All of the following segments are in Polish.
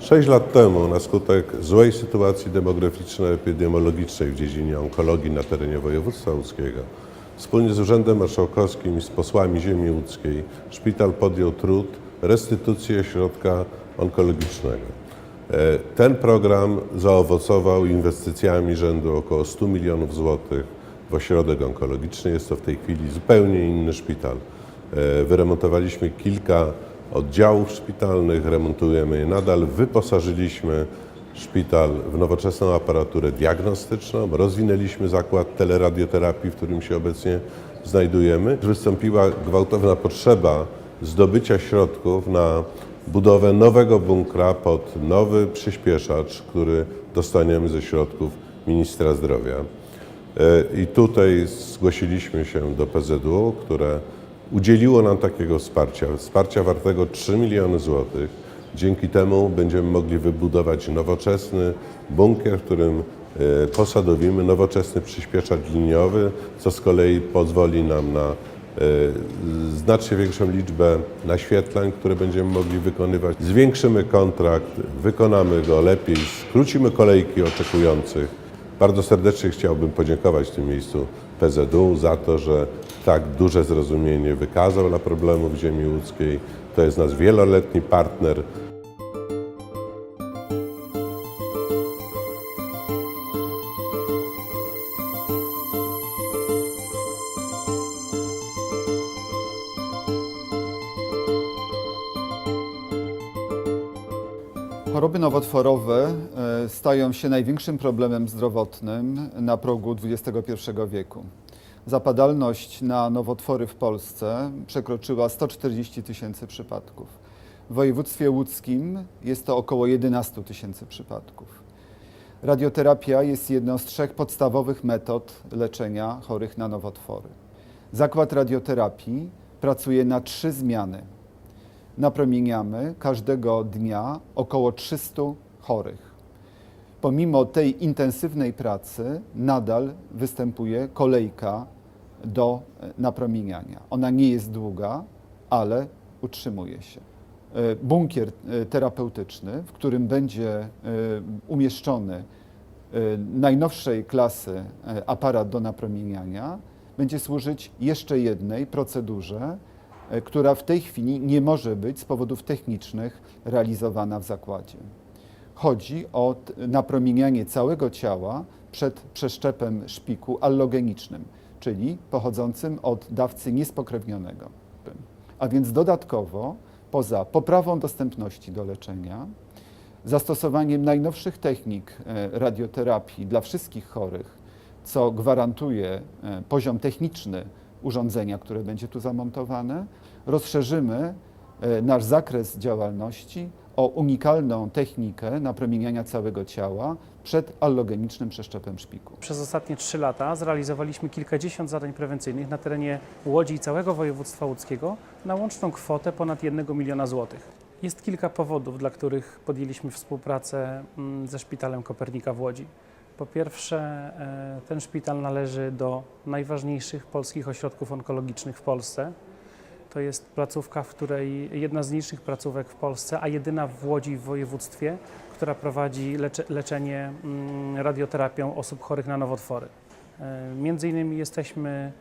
Sześć lat temu, na skutek złej sytuacji demograficzno-epidemiologicznej w dziedzinie onkologii na terenie województwa łódzkiego, wspólnie z Urzędem Marszałkowskim i z posłami ziemi łódzkiej, szpital podjął trud restytucji ośrodka onkologicznego. E, Ten program zaowocował inwestycjami rzędu około 100 milionów złotych w ośrodek onkologiczny. Jest to w tej chwili zupełnie inny szpital. E, Wyremontowaliśmy kilka oddziałów szpitalnych, remontujemy je nadal. Wyposażyliśmy szpital w nowoczesną aparaturę diagnostyczną, rozwinęliśmy zakład teleradioterapii, w którym się obecnie znajdujemy. Wystąpiła gwałtowna potrzeba zdobycia środków na budowę nowego bunkra pod nowy przyspieszacz, który dostaniemy ze środków ministra zdrowia. E, I tutaj zgłosiliśmy się do PZU, które udzieliło nam takiego wsparcia, wsparcia wartego 3 miliony złotych. Dzięki temu będziemy mogli wybudować nowoczesny bunkier, w którym e, posadowimy nowoczesny przyspieszacz liniowy, co z kolei pozwoli nam na e, znacznie większą liczbę naświetlań, które będziemy mogli wykonywać. Zwiększymy kontrakt, wykonamy go lepiej, skrócimy kolejki oczekujących. Bardzo serdecznie chciałbym podziękować w tym miejscu PZU za to, że tak duże zrozumienie wykazał dla problemów ziemi łódzkiej. To jest nasz wieloletni partner. Choroby nowotworowe e, stają się największym problemem zdrowotnym na progu XXI wieku. Zapadalność na nowotwory w Polsce przekroczyła 140 tysięcy przypadków. W województwie łódzkim jest to około 11 tysięcy przypadków. Radioterapia jest jedną z trzech podstawowych metod leczenia chorych na nowotwory. Zakład radioterapii pracuje na trzy zmiany napromieniamy każdego dnia około 300 chorych. Pomimo tej intensywnej pracy nadal występuje kolejka do e, napromieniania. Ona nie jest długa, ale utrzymuje się. E, Bunkier e, terapeutyczny, w którym będzie umieszczony najnowszej klasy aparat do napromieniania, będzie służyć jeszcze jednej procedurze, która w tej chwili nie może być z powodów technicznych realizowana w zakładzie. Chodzi o napromienianie całego ciała przed przeszczepem szpiku allogenicznym, czyli pochodzącym od dawcy niespokrewnionego. A więc dodatkowo, poza poprawą dostępności do leczenia, zastosowaniem najnowszych technik e, radioterapii dla wszystkich chorych, co gwarantuje e, poziom techniczny urządzenia, które będzie tu zamontowane, rozszerzymy e, nasz zakres działalności o unikalną technikę napromieniania całego ciała przed allogenicznym przeszczepem szpiku. Przez ostatnie 3 lata zrealizowaliśmy kilkadziesiąt zadań prewencyjnych na terenie Łodzi i całego województwa łódzkiego na łączną kwotę ponad 1 miliona złotych. Jest kilka powodów, dla których podjęliśmy współpracę mm, ze Szpitalem Kopernika w Łodzi. Po pierwsze, e, ten szpital należy do najważniejszych polskich ośrodków onkologicznych w Polsce. To jest placówka, w której jedna z niższych placówek w Polsce, a jedyna w Łodzi w województwie, która prowadzi lecze, leczenie mm, radioterapią osób chorych na nowotwory. E, Między innymi jesteśmy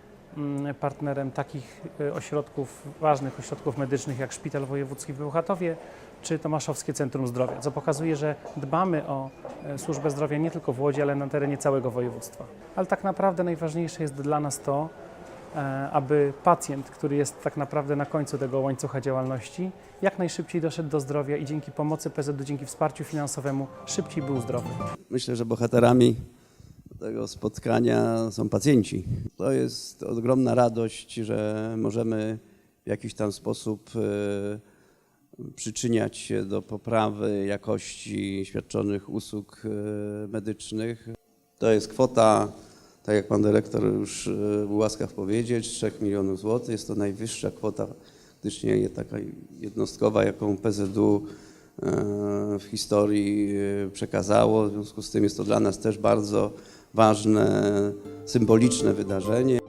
partnerem takich e, ośrodków, ważnych ośrodków medycznych jak Szpital Wojewódzki w Bełchatowie czy Tomaszowskie Centrum Zdrowia, co pokazuje, że dbamy o e, służbę zdrowia nie tylko w Łodzi, ale na terenie całego województwa. Ale tak naprawdę najważniejsze jest dla nas to, e, aby pacjent, który jest tak naprawdę na końcu tego łańcucha działalności, jak najszybciej doszedł do zdrowia i dzięki pomocy PZU, dzięki wsparciu finansowemu szybciej był zdrowy. Myślę, że bohaterami tego spotkania są pacjenci. To jest ogromna radość, że możemy w jakiś tam sposób e, przyczyniać się do poprawy jakości świadczonych usług e, medycznych. To jest kwota, tak jak pan dyrektor już e, był łaskaw powiedzieć, 3 milionów złotych. Jest to najwyższa kwota, faktycznie taka jednostkowa, jaką PZU e, w historii e, przekazało. W związku z tym jest to dla nas też bardzo ważne, symboliczne wydarzenie.